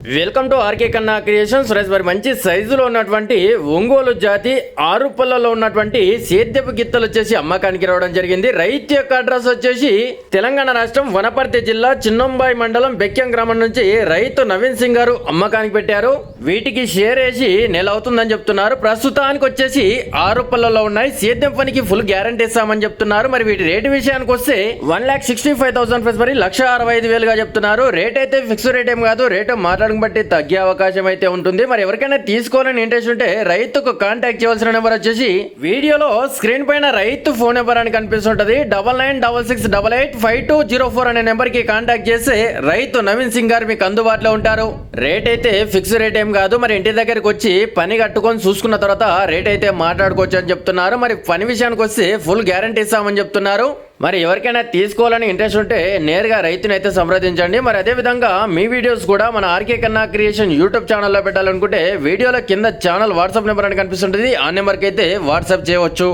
Welcome to RK Kanna creations rice మరి మంచి సైజులో ఉన్నటువంటి ఒంగోలు జాతి ఆరు పళ్ళలో ఉన్నటువంటి సేద్యపు గిత్తలు వచ్చేసి అమ్మకానికి రావడం జరిగింది. రైతు యొక్క అడ్రస్ వచ్చేసి తెలంగాణ రాష్ట్రం వనపర్తి జిల్లా చిన్నంబాయి మండలం బెక్యం గ్రామం నుంచి రైతు నవీన్ సింగ్ గారు అమ్మకానికి పెట్టారు. వీటికి షేర్ వేసి నెల అవుతుందని చెప్తున్నారు. ప్రస్తుతానికి వచ్చేసి ఆరు పళ్ళలో ఉన్నాయి. సేద్యం పనికి ఫుల్ గ్యారంటీ ఇస్తామని చెప్తున్నారు. మరి వీటి రేటు విషయానికి వస్తే one lakh sixty five thousand plus మరి లక్ష అరవై ఐదు వేలుగా చెప్తున్నారు. రేట్ అయితే ఫిక్స్ రేట్ ఏం కాదు. రేటు మాట్లాడడం బట్టి తగ్గే అవకాశం అయితే ఉంటుంది. మరి ఎవరికైనా తీసుకోవాలని ఇంట్రెస్ట్ ఉంటే రైతుకు కాంటాక్ట్ చేయాల్సిన నెంబర్ వచ్చేసి వీడియోలో స్క్రీన్ పైన రైతు ఫోన్ నెంబర్ అని కనిపిస్తుంటది. Double nine double six double eight five two zero four అనే నెంబర్కి కాంటాక్ట్ చేస్తే రైతు నవీన్ సింగ్ గారు మీకు అందుబాటులో ఉంటారు. రేట్ అయితే ఫిక్స్ రేట్ ఏం కాదు. మరి ఇంటి దగ్గరికి వచ్చి పని కట్టుకొని చూసుకున్న తర్వాత రేట్ అయితే మాట్లాడుకోవచ్చు అని చెప్తున్నారు. మరి పని విషయానికి వస్తే ఫుల్ గ్యారంటీ ఇస్తామని చెప్తున్నారు. మరి ఎవరికైనా తీసుకోవాలని ఇంట్రెస్ట్ ఉంటే నేరుగా రైతుని అయితే సంప్రదించండి. మరి అదే విధంగా మీ వీడియోస్ కూడా మన ఆర్కే కన్నా క్రియేషన్ యూట్యూబ్ ఛానల్లో పెట్టాలనుకుంటే వీడియోల కింద ఛానల్ వాట్సాప్ నెంబర్ అని కనిపిస్తుంటుంది. ఆ నెంబర్కి అయితే వాట్సాప్ చేయవచ్చు.